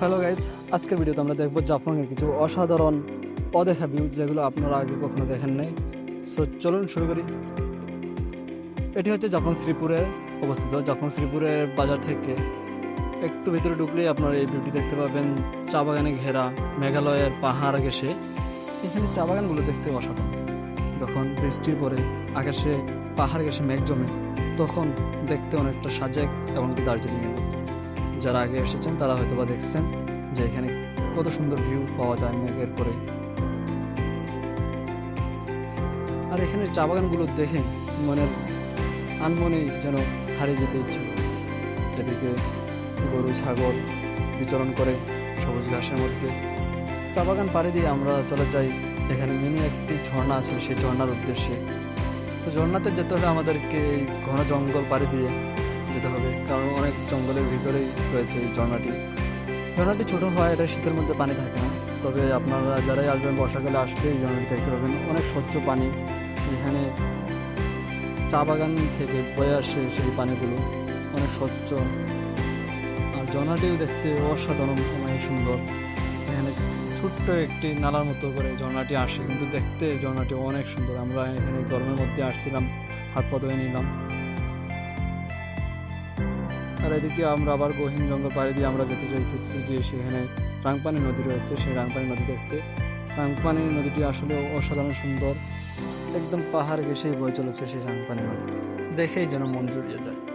Hello guys আজকের ভিডিওতে আমরা দেখব জাফলংয়ের কিছু অসাধারণ অদেখা ভিউ যেগুলো আপনারা আগে কখনো দেখেন নাই। সো চলুন শুরু করি। এটি হচ্ছে জাফলং শ্রীপুরে অবস্থিত। জাফলং শ্রীপুরের বাজার থেকে একটু ভিতরে ঢুকলেই আপনারা এই ভিউটি দেখতে পাবেন। চা বাগানে ঘেরা মেঘালয়ের পাহাড় ঘেসে এখানে চা বাগানগুলো দেখতে অসাধারণ। যখন বৃষ্টির পরে আকাশে পাহাড় ঘেসে মেঘ জমে, তখন দেখতে অনেকটা সাজেক এমনকি দার্জিলিংয়ের মতো যারা আগে এসেছেন, তারা হয়তো বা দেখছেন যে এখানে কত সুন্দর ভিউ পাওয়া যায় মেঘের পরে আর এখানে চা বাগানগুলো দেখে মনের আনমনেই যেন হারিয়ে যেতে ইচ্ছে এদিকে গরু, ছাগল বিচরণ করে সবুজ ঘাসের মধ্যে। চা বাগান পাড়ি দিয়ে আমরা চলে যাই। এখানে মিনি একটি ঝর্ণা আছে, সেই ঝর্ণার উদ্দেশ্যে। তো ঝর্ণাতে যেতে হলে আমাদেরকে এই ঘন জঙ্গল পাড়ি দিয়ে যেতে হবে, কারণ অনেক জঙ্গলের ভিতরেই রয়েছে এই ঝর্ণাটি। ঝর্ণাটি ছোট হয়, এটা শীতের মধ্যে পানি থাকে না। তবে আপনারা যারাই আসবেন, বর্ষাকালে আসলে এই ঝর্ণাটি দেখতে পাবেন অনেক স্বচ্ছ পানি। এখানে চা বাগান থেকে বয়ে আসে সেই পানিগুলো। অনেক স্বচ্ছ। আর ঝর্ণাটিও দেখতে অসাধারণ, অনেক সুন্দর। এখানে ছোট্ট একটি নালার মতো করে ঝর্ণাটি আসে, কিন্তু দেখতে ঝর্ণাটি অনেক সুন্দর। আমরা এখানে গরমের মধ্যে আসছিলাম, হাত পা নিলাম। আর এদিকে আমরা আবার গহীন জঙ্গল পাড়ি দিয়ে আমরা যেতে চাইতেছি যে সেখানে রাংপানি নদী রয়েছে। সেই রাংপানি নদী দেখতে। রাংপানি নদীটি আসলে অসাধারণ সুন্দর। একদম পাহাড় ঘেসেই বয়ে চলেছে সেই রাংপানি নদী। দেখেই যেন মন জুড়িয়ে যায়।